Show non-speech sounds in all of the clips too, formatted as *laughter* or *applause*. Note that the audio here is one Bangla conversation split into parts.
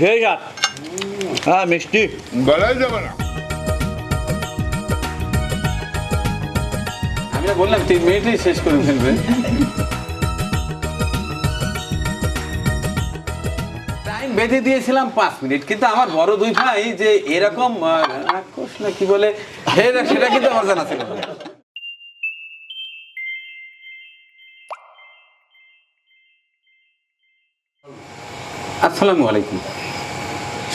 খেয়ে যাক হ্যাঁ মিষ্টি। বলাই যাবে না। আমি বললাম তিন মিনিটেই শেষ করে ফেলবে। টাইম বেঁধে দিয়েছিলাম পাঁচ মিনিট কিন্তু আমার বড় দুই ভাই যে এরকম রাক্ষস না কি বলে সেটা কিন্তু আমার জানা ছিল আসসালামু আলাইকুম।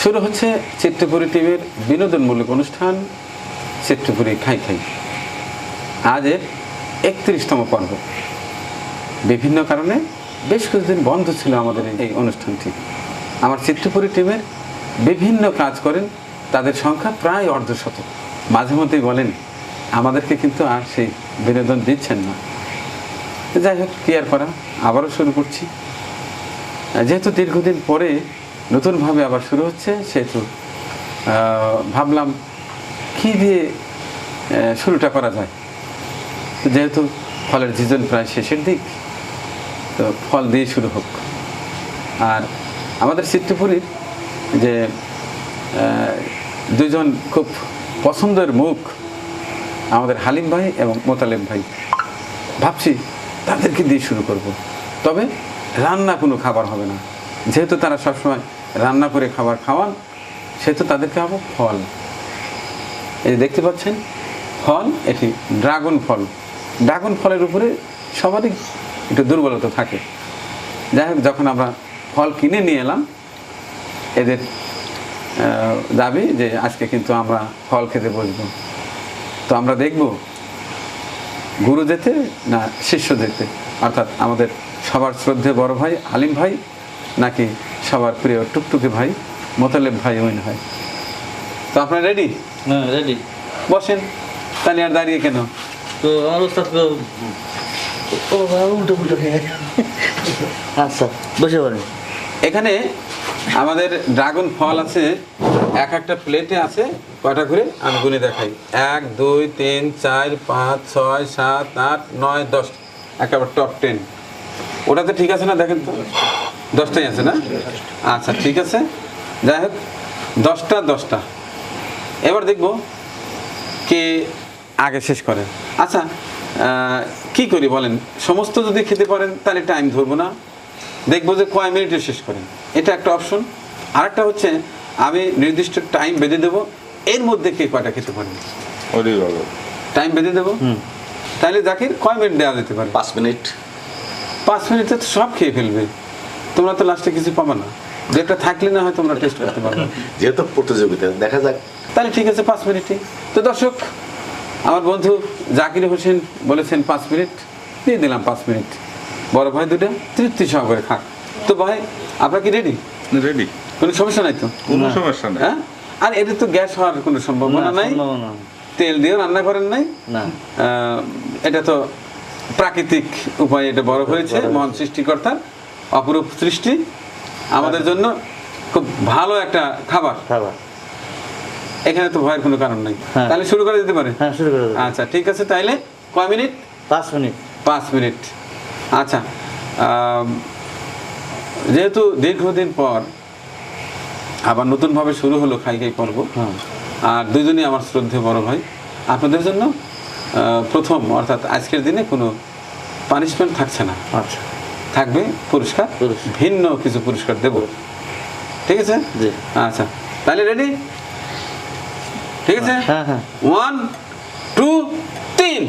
শুরু হচ্ছে চিত্রপুরী টিভির বিনোদনমূলক অনুষ্ঠান, চিত্রপুরী খাই খাই। আজের একত্রিশতম পর্ব। বিভিন্ন কারণে বেশ কিছুদিন বন্ধ ছিল আমাদের এই অনুষ্ঠানটি। আমার চিত্রপুরী টিমের বিভিন্ন কাজ করেন, তাদের সংখ্যা প্রায় অর্ধশত। মাঝে মধ্যেই বলেন, আমাদেরকে কিন্তু আর সেই বিনোদন দিচ্ছেন না। যাই হোক, কি আর করা, আবারও শুরু করছি। যেহেতু দীর্ঘদিন পরে নতুনভাবে আবার শুরু হচ্ছে, সেহেতু ভাবলাম কি দিয়ে শুরুটা করা যায়? যেহেতু ফলের সিজন প্রায় শেষের দিক, তো ফল দিয়ে শুরু হোক। আর আমাদের চিত্রপুরীর যে দুজন খুব পছন্দের মুখ, আমাদের হালিম ভাই এবং মোতালেম ভাই। ভাবছি তাদেরকে দিয়ে শুরু করব। তবে রান্না কোনো খাবার হবে না। যেহেতু তারা সবসময় রান্না করে খাবার খাওয়ান, সেহেতু তাদেরকে খাব ফল। এই দেখতে পাচ্ছেন, ফল এটি ড্রাগন ফল। ড্রাগন ফলের উপরে সবারই একটু দুর্বলতা থাকে। যাই হোক, যখন আমরা ফল কিনে নিয়ে এলাম, এদের দাবি যে আজকে কিন্তু আমরা ফল খেতে বসবো। তো আমরা দেখব গুরু যেতে না শিষ্য যেতে। অর্থাৎ আমাদের সবার শ্রদ্ধে বড় ভাই, আলিম ভাই নাকি সবার প্রিয় টুকটুকে ভাই মোতালেব ভাই ওইন হয় তো আপনারা রেডি হ্যাঁ রেডি বসেন। তাহলে আর দাঁড়িয়ে কেন? তো আমার ওস্তাদ তো ও উল্টো উল্টো আচ্ছা বসে পড়েন। এখানে আমাদের ড্রাগন ফল আছে এক একটা প্লেটে আছে কয়টা করে? আমি গুনে দেখাই। এক দুই তিন চার পাঁচ ছয় সাত আট নয় দশ একেবারে টপ টেন ওটাতে ঠিক আছে না? দেখেন তো। দশটাই আছে না? আচ্ছা ঠিক আছে। যাই হোক দশটা দশটা। এবার দেখব কে আগে শেষ করে। আচ্ছা কি করি বলেন? সমস্ত যদি খেতে পারেন তাহলে টাইম ধরবো না। দেখব যে কয় মিনিটে শেষ করেন এটা একটা অপশন আরেকটা হচ্ছে আমি নির্দিষ্ট টাইম বেঁধে দেবো। এর মধ্যে কে কয়টা খেতে পারেন টাইম বেঁধে দেবো? তাহলে জাকির কয় মিনিট দেওয়া যেতে পারে? পাঁচ মিনিট। পাঁচ মিনিটে তো সব খেয়ে ফেলবে। তোমরা তো লাস্টে কিছু পাবে না। যেটা থাকলে না হয় তোমরা টেস্ট করতে পারবে। যেহেতু প্রতিযোগিতা দেখা যাক। তাহলে ঠিক আছে পাঁচ মিনিটে তো দর্শক আমার বন্ধু জাকির হোসেন বলেছেন পাঁচ মিনিট দিয়ে দিলাম পাঁচ মিনিট বড় ভাই দুটো তৃপ্তি সহকারে খাক। তো ভাই আপনার কি রেডি রেডি কোনো সমস্যা নাই তো? কোনো সমস্যা নেই। হ্যাঁ? আর এটা তো গ্যাস হওয়ার কোনো সম্ভাবনা নাই। তেল দিয়েও রান্না করেন নাই। না। এটা তো প্রাকৃতিক উপায়ে এটা বড় হয়েছে মহান সৃষ্টিকর্তার অপরূপ সৃষ্টি আমাদের জন্য খুব ভালো একটা খাবার। খাবার। এখানে তো ভয়ের কোনো কারণ নাই। হ্যাঁ। তাহলে শুরু করে দিতে পারে? হ্যাঁ শুরু করে আচ্ছা ঠিক আছে তাইলে কয় মিনিট? পাঁচ মিনিট। পাঁচ মিনিট। আচ্ছা যেহেতু দীর্ঘদিন পর আবার নতুনভাবে শুরু হলো খাই খাই পর্ব হ্যাঁ। আর দুজনই আমার শ্রদ্ধে বড় ভাই আপনাদের জন্য প্রথম অর্থাৎ আজকের দিনে কোনো পানিশমেন্ট থাকছে না। আচ্ছা। থাকবে পুরস্কার। ভিন্ন কিছু পুরস্কার দেব। ঠিক আছে। আচ্ছা তাহলে রেডি ঠিক আছে? হ্যাঁ হ্যাঁ। ওয়ান টু তিন।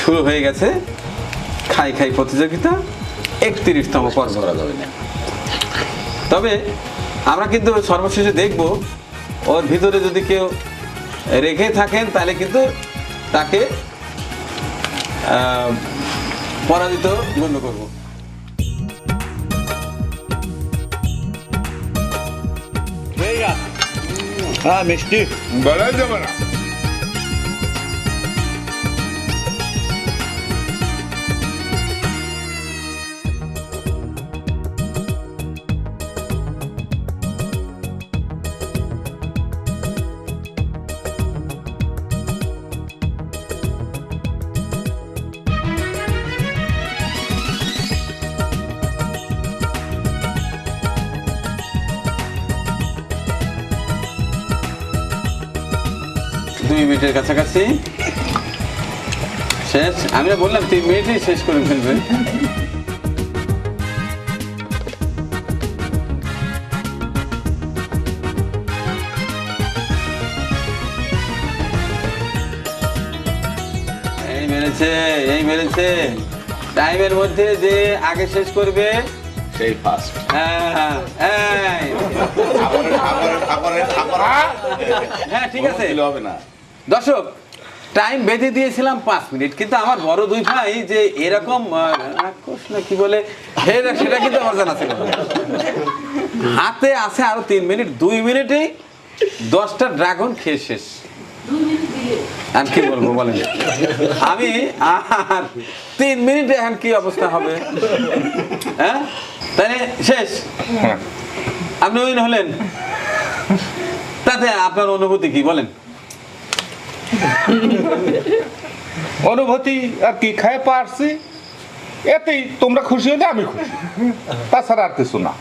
শুরু হয়ে গেছে খাই খাই প্রতিযোগিতা একত্রিশতম পর্ব। করা যাবে না তবে আমরা কিন্তু সর্বশেষে দেখব ওর ভিতরে যদি কেউ রেখে থাকেন তাহলে কিন্তু তাকে পরাজিত গণ্য করব। হ্যাঁ মিষ্টি। বলাই যাবে না। মিনিটের কাছাকাছি। শেষ। আমি বললাম তিন মিনিটেই শেষ করে ফেলবে। এই মেরেছে এই মেরেছে। টাইমের মধ্যে যে আগে শেষ করবে সেই ফার্স্ট হ্যাঁ হ্যাঁ হ্যাঁ ঠিক আছে। হবে না। দর্শক টাইম বেঁধে দিয়েছিলাম পাঁচ মিনিট কিন্তু আমার বড় দুই ভাই যে এরকম না কি বলে সেটা কিন্তু আমার জানা ছিল। হাতে আছে আরও তিন মিনিট দুই মিনিটেই দশটা ড্রাগন খেয়ে শেষ। আমি কি বলব বলেন? আমি আর তিন মিনিটে এখন কি অবস্থা হবে? হ্যাঁ? তাহলে শেষ। হ্যাঁ। আপনি উইন হলেন। তাতে আপনার অনুভূতি কি বলেন? *laughs* অনুভূতি আর কি খায় পারছি এতেই তোমরা খুশি হলে আমি খুশি। তাছাড়া আর কিছু না।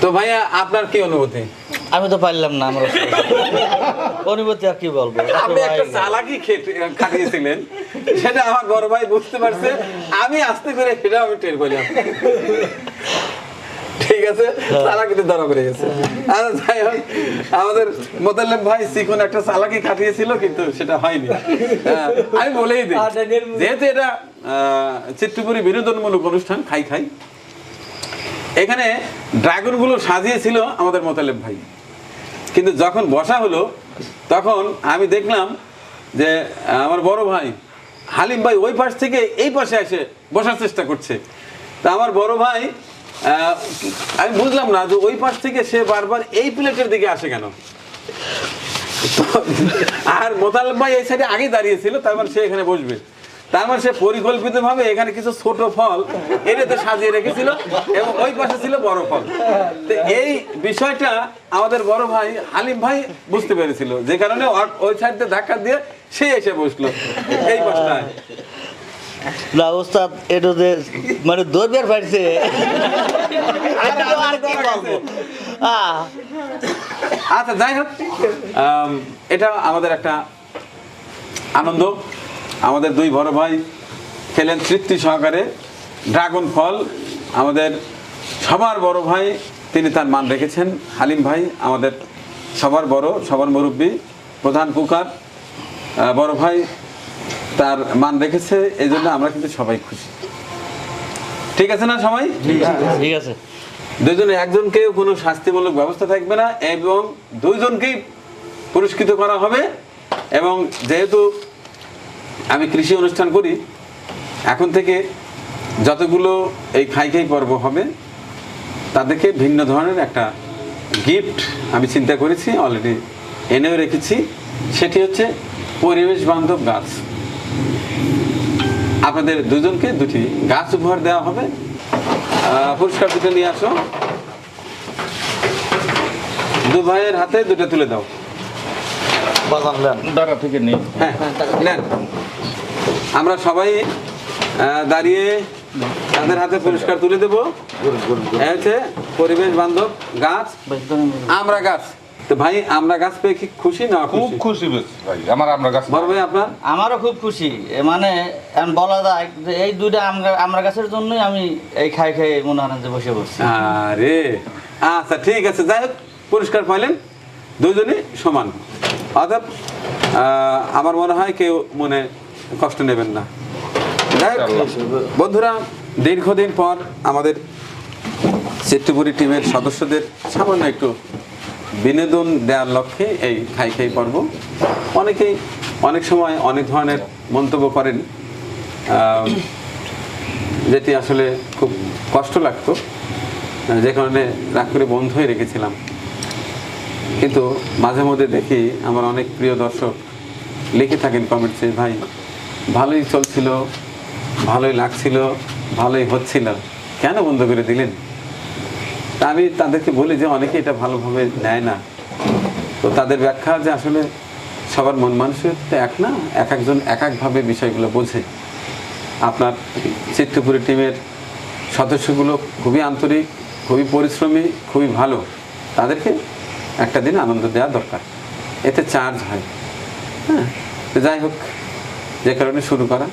তো ভাইয়া আপনার কি অনুভূতি? আমি তো পারলাম না আমার অনুভূতি আর কি বলব? আপনি একটা চালাকি খেটে- খাটিয়েছিলেন। সেটা আমার বড় ভাই বুঝতে পারছে। আমি আস্তে করে সেটা আমি টের করলাম ঠিক আছে? চালাকিতে ধরা পড়ে গেছে। আচ্ছা যাই হোক আমাদের মোতাল্লেব ভাই সিকন একটা চালাকি খাটিয়েছিল কিন্তু সেটা হয়নি। হ্যাঁ, আমি বলেই দিই যেহেতু এটা চিত্রপুরী বিনোদনমূলক অনুষ্ঠান খাই খাই এখানে ড্রাগনগুলো সাজিয়েছিল আমাদের মোতালেব ভাই। কিন্তু যখন বসা হলো তখন আমি দেখলাম যে আমার বড় ভাই হালিম ভাই ওই পাশ থেকে এই পাশে এসে বসার চেষ্টা করছে। তা আমার বড় ভাই আমি বুঝলাম না যে ওই পাশ থেকে সে বারবার এই প্লেটের দিকে আসে কেন? আর মোতালেব ভাই এই সাইডে আগে দাঁড়িয়েছিল তার মানে সে এখানে বসবে। তার মানে সে পরিকল্পিত ভাবে এখানে কিছু ছোট ফল এটাতে সাজিয়ে রেখেছিল এবং ওই পাশে ছিল বড় ফল। তো এই বিষয়টা আমাদের বড় ভাই হালিম ভাই বুঝতে পেরেছিল। যে কারণে ওই সাইডে ধাক্কা দিয়ে সে এসে বসল। এই পাশটায়। না ওস্তাদ এটা যে মানে দৌড়বার পারছে আর কি বলব? আচ্ছা যাই হোক এটা আমাদের একটা আনন্দ। আমাদের দুই বড় ভাই খেলেন তৃপ্তি সহকারে ড্রাগন ফল। আমাদের সবার বড় ভাই তিনি তার মান রেখেছেন। হালিম ভাই আমাদের সবার বড় সবার মুরব্বী প্রধান কুকার। বড় ভাই তার মান রেখেছে এই জন্য আমরা কিন্তু সবাই খুশি। ঠিক আছে না সবাই? ঠিক আছে। দুইজনে একজনকে কোনো শাস্তিমূলক ব্যবস্থা থাকবে না এবং দুইজনকেই পুরস্কৃত করা হবে এবং যেহেতু আমি কৃষি অনুষ্ঠান করি এখন থেকে যতগুলো এই খাই খাই পর্ব হবে তাদেরকে ভিন্ন ধরনের একটা গিফট আমি চিন্তা করেছি অলরেডি এনেও রেখেছি সেটি হচ্ছে পরিবেশ বান্ধব গাছ। আপনাদের দুজনকে দুটি গাছ উপহার দেওয়া হবে। পুরস্কার দুটো নিয়ে আসো। দু ভাইয়ের হাতে দুটো তুলে দাও। বাজান দাঁড়া থেকে নেই। হ্যাঁ নেন। আমরা সবাই দাঁড়িয়ে তাদের হাতে পুরস্কার তুলে দেবো। হচ্ছে পরিবেশ বান্ধব গাছ। আমরা গাছ। তো ভাই আমরা গাছ পেয়ে কি খুশি না খুব খুশি? ভাই আমার আমরা গাছ বড় ভাই আপনার? আমারও খুব খুশি। এ মানে এখন বলা যায় যে এই দুইটা আমরা আমরা গাছের জন্যই আমি এই খাই খাই মনে হয় যে বসে বসছি আরে আচ্ছা ঠিক আছে যাই হোক পুরস্কার পাইলেন। দুজনই সমান। অর্থাৎ আমার মনে হয় কেউ মনে কষ্ট নেবেন না। যাই হোক, বন্ধুরা দীর্ঘদিন পর আমাদের চিত্তপুরী টিমের সদস্যদের সামান্য একটু বিনোদন দেওয়ার লক্ষ্যে এই খাই খাই পর্ব। অনেকেই অনেক সময় অনেক ধরনের মন্তব্য করেন যেটি আসলে খুব কষ্ট লাগতো, যে কারণে রাগ করে বন্ধ হয়ে রেখেছিলাম। কিন্তু মাঝে মধ্যে দেখি আমার অনেক প্রিয় দর্শক লিখে থাকেন কমেন্টসে ভাই, ভালোই চলছিল, ভালোই লাগছিল, ভালোই হচ্ছিল, কেন বন্ধ করে দিলেন? আমি তাদেরকে বলি যে অনেকে এটা ভালোভাবে নেয় না। তো তাদের ব্যাখ্যা যে আসলে সবার মন মানুষের তো এক না, এক একজন এক একভাবে বিষয়গুলো বোঝে। আপনার চিত্রপুরী টিমের সদস্যগুলো খুবই আন্তরিক, খুবই পরিশ্রমী, খুবই ভালো। তাদেরকে একটা দিন আনন্দ দেওয়া দরকার। এতে চার্জ হয়। হ্যাঁ? যাই হোক, যে কারণে শুরু করা।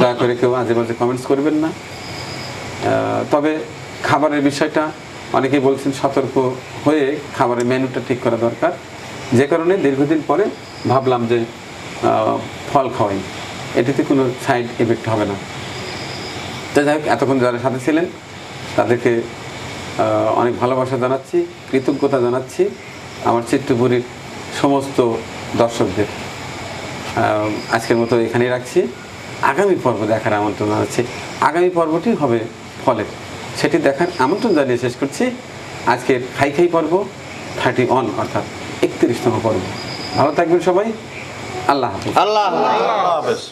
দয়া করে কেউ আজে বাজে কমেন্টস করবেন না। তবে খাবারের বিষয়টা অনেকেই বলছেন সতর্ক হয়ে খাবারের মেনুটা ঠিক করা দরকার। যে কারণে দীর্ঘদিন পরে ভাবলাম যে ফল খাওয়াই। এটিতে কোনো সাইড এফেক্ট হবে না। তো যাই হোক, এতক্ষণ যারা সাথে ছিলেন, তাদেরকে অনেক ভালোবাসা জানাচ্ছি, কৃতজ্ঞতা জানাচ্ছি আমার চিত্রপুরীর সমস্ত দর্শকদের। আজকের মতো এখানেই রাখছি। আগামী পর্ব দেখার আমন্ত্রণ জানাচ্ছি। আগামী পর্বটি হবে ফলের। সেটি দেখার আমন্ত্রণ জানিয়ে শেষ করছি। আজকের খাই খাই পর্ব থার্টি ওয়ান অর্থাৎ একত্রিশতম পর্ব। ভালো থাকবেন সবাই। আল্লাহ আল্লাহ হাফেজ।